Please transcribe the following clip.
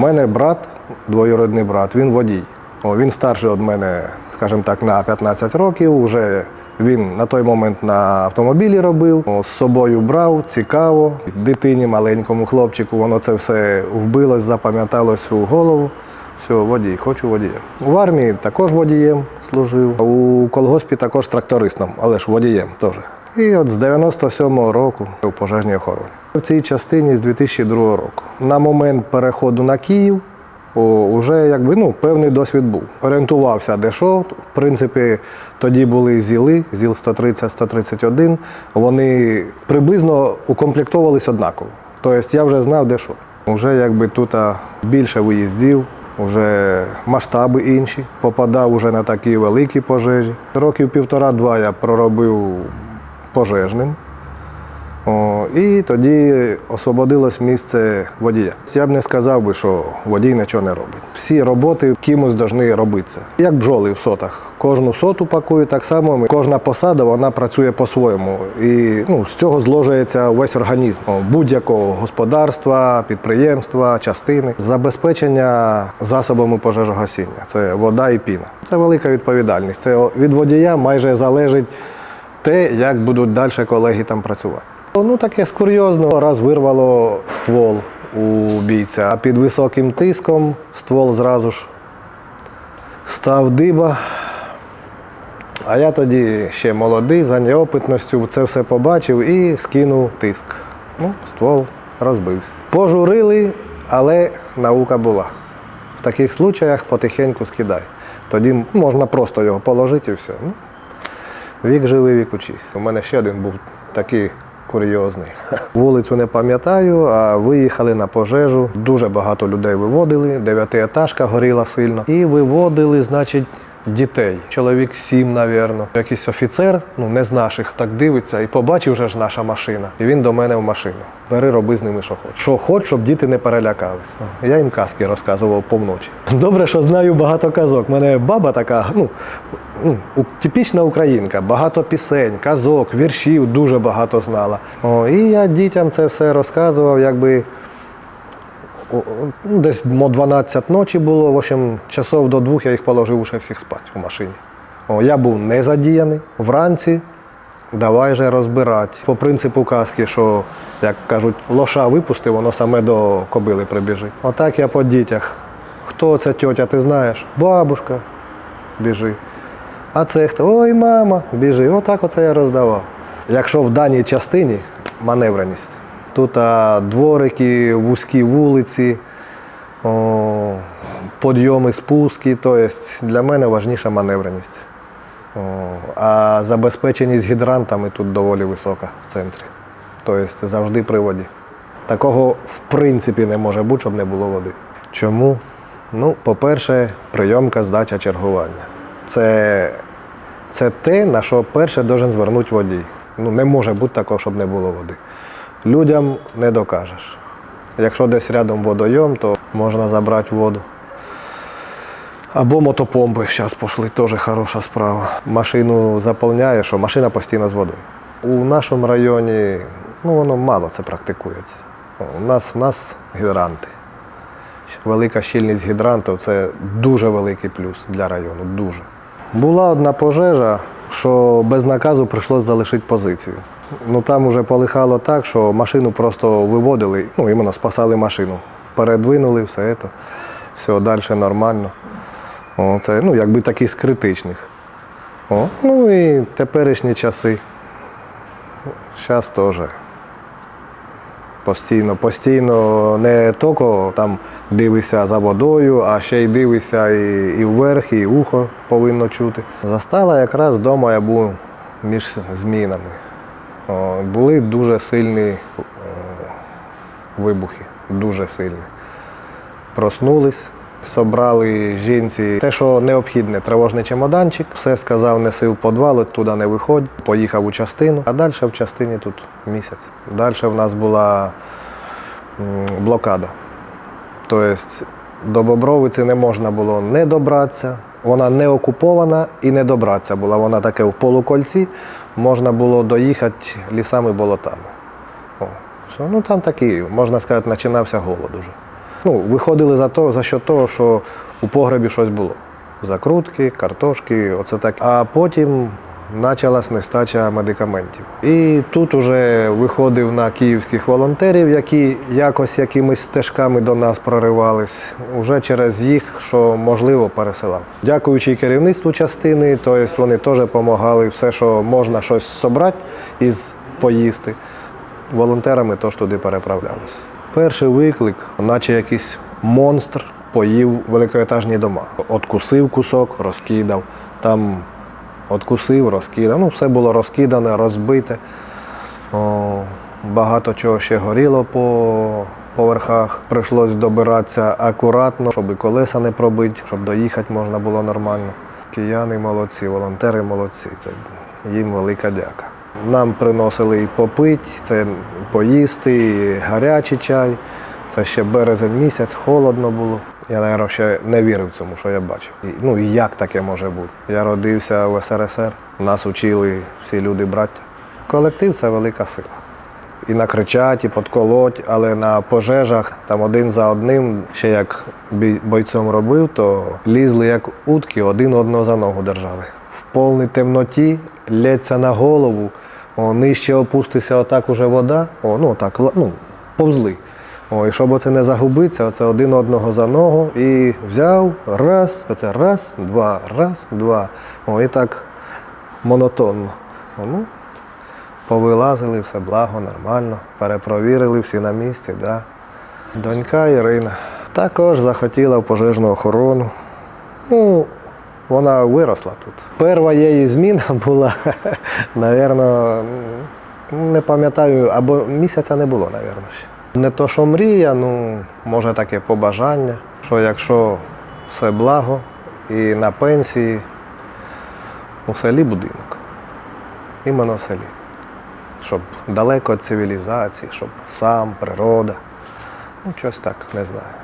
мене брат, двоюродний брат, він водій. О, він старший від мене, скажімо так, на 15 років. Уже він на той момент на автомобілі робив, О, з собою брав, цікаво. Дитині, маленькому хлопчику, воно це все вбилось, запам'яталось у голову. Все, водій, хочу водієм. В армії також водієм служив, у колгоспі також трактористом, але ж водієм теж. І от з 97-го року у пожежній охороні. В цій частині з 2002 року. На момент переходу на Київ вже якби, ну, певний досвід був. Орієнтувався, де що. В принципі, тоді були ЗІЛи, ЗІЛ 130, 131. Вони приблизно укомплектовувались однаково. Тобто я вже знав, де що. Вже якби тут більше виїздів, вже масштаби інші. Попадав уже на такі великі пожежі. Років півтора-два я проробив пожежним. О, і тоді освободилось місце водія. Я б не сказав би, що водій нічого не робить. Всі роботи кимось повинні робитися. Як бджоли в сотах. Кожну соту пакують так само. Кожна посада вона працює по-своєму. І ну, з цього зложується весь організм будь-якого господарства, підприємства, частини. Забезпечення засобами пожежогасіння це вода і піна. Це велика відповідальність. Це від водія майже залежить те, як будуть далі колеги там працювати. Ну таке з курйозного. Раз вирвало ствол у бійця, а під високим тиском ствол зразу ж став диба. А я тоді ще молодий, за неопитністю це все побачив і скинув тиск. Ну, ствол розбився. Пожурили, але наука була. В таких случаях потихеньку скидай. Тоді можна просто його положити і все. Вік живий, вік учись. У мене ще один був такий курйозний. Вулицю не пам'ятаю, а виїхали на пожежу. Дуже багато людей виводили, дев'ятиетажка горіла сильно. І виводили, значить, дітей. Чоловік сім, навірно. Якийсь офіцер, ну не з наших, так дивиться і побачив вже ж наша машина. І він до мене в машину. Бери, роби з ними, що хочеш. Що хоч, щоб діти не перелякались. Я їм казки розказував повночі. Добре, що знаю багато казок. У мене баба така, ну, ну, типічна українка, багато пісень, казок, віршів дуже багато знала. О, і я дітям це все розказував, якби десь мо 12 ночі було, в общем, часов до двох я їх положив уже всіх спати в машині. О, я був не задіяний. Вранці давай же розбирати. По принципу казки, що, як кажуть, лоша випусти, воно саме до кобили прибіжить. Отак я по дітях. Хто це тьотя, ти знаєш? Бабушка, біжи. А це хто? Ой, мама, біжи. Отак оце я роздавав. Якщо в даній частині маневреність, тут дворики, вузькі вулиці, о, підйоми, спуски, тобто для мене важніша маневреність. О, а забезпеченість гідрантами тут доволі висока в центрі. Тобто завжди при воді. Такого в принципі не може бути, щоб не було води. Чому? Ну, по-перше, прийомка, здача, чергування. Це, це те, на що перше должен звернути водій. Ну, не може бути такого, щоб не було води. Людям не докажеш. Якщо десь рядом водойом, то можна забрати воду. Або мотопомпи зараз пішли, теж хороша справа. Машину заповняє, що машина постійно з водою. У нашому районі ну, воно мало це практикується. У нас, у нас гідранти. Велика щільність гідрантів це дуже великий плюс для району. Дуже. Була одна пожежа, що без наказу прийшлося залишити позицію. Ну там вже полихало так, що машину просто виводили, ну іменно спасали машину. Передвинули все це. Все, далі нормально. О, це ну, якби такі з критичних. О, ну і теперішні часи. Зараз теж. Постійно, постійно не тільки там дивишся за водою, а ще й дивишся і, і вверх, і ухо повинно чути. Застала якраз вдома я був між змінами. О, були дуже сильні вибухи, дуже сильні. Проснулись, собрали жінці те, що необхідне, тривожний чемоданчик, все сказав, неси в підвал, туди не виходь, поїхав у частину, а далі в частині тут місяць. Далі в нас була блокада. Тобто до Бобровиці не можна було не добратися, вона не окупована і не добратися була. Вона таке в полукольці, можна було доїхати лісами болотами. О. Ну там такий, можна сказати, починався голод уже. Ну, виходили за то, за що того, що у погребі щось було. Закрутки, картошки, оце так. А потім почалась нестача медикаментів. І тут уже виходив на київських волонтерів, які якось якимись стежками до нас проривались, уже через їх, що можливо, пересилав. Дякуючи керівництву частини, тобто вони теж допомагали все, що можна щось собрати із поїсти. Волонтерами теж туди переправлялися. Перший виклик, наче якийсь монстр, поїв великоетажні дома. Откусив кусок, розкидав. Там откусив, розкидав. Ну, все було розкидане, розбите. О, багато чого ще горіло по поверхах. Прийшлось добиратися акуратно, щоб і колеса не пробити, щоб доїхати можна було нормально. Кияни молодці, волонтери молодці. Це їм велика дяка. Нам приносили і попити, це поїсти, і гарячий чай. Це ще березень місяць, холодно було. Я, мабуть, ще не вірив цьому, що я бачив. І, ну і як таке може бути? Я родився в СРСР, нас учили всі люди браття. Колектив це велика сила. І накричать, і подколоть, але на пожежах там один за одним, ще як бойцом робив, то лізли як утки, один одного за ногу держали. В повній темноті лється на голову, о, нижче опуститься отак уже вода, о, ну так, ну, повзли. О, і щоб оце не загубитися, оце один одного за ногу і взяв, раз, оце раз, два, раз, два. О, і так монотонно. О, ну, Повилазили, все благо, нормально. Перепровірили, всі на місці. Да. Донька Ірина також захотіла в пожежну охорону. Ну, вона виросла тут. Перша її зміна була, напевно, не пам'ятаю, або місяця не було, напевно. Не то, що мрія, ну, може таке побажання, що якщо все благо і на пенсії, у селі будинок. Іменно в селі щоб далеко від цивілізації, щоб сам, природа. Ну, щось так, не знаю.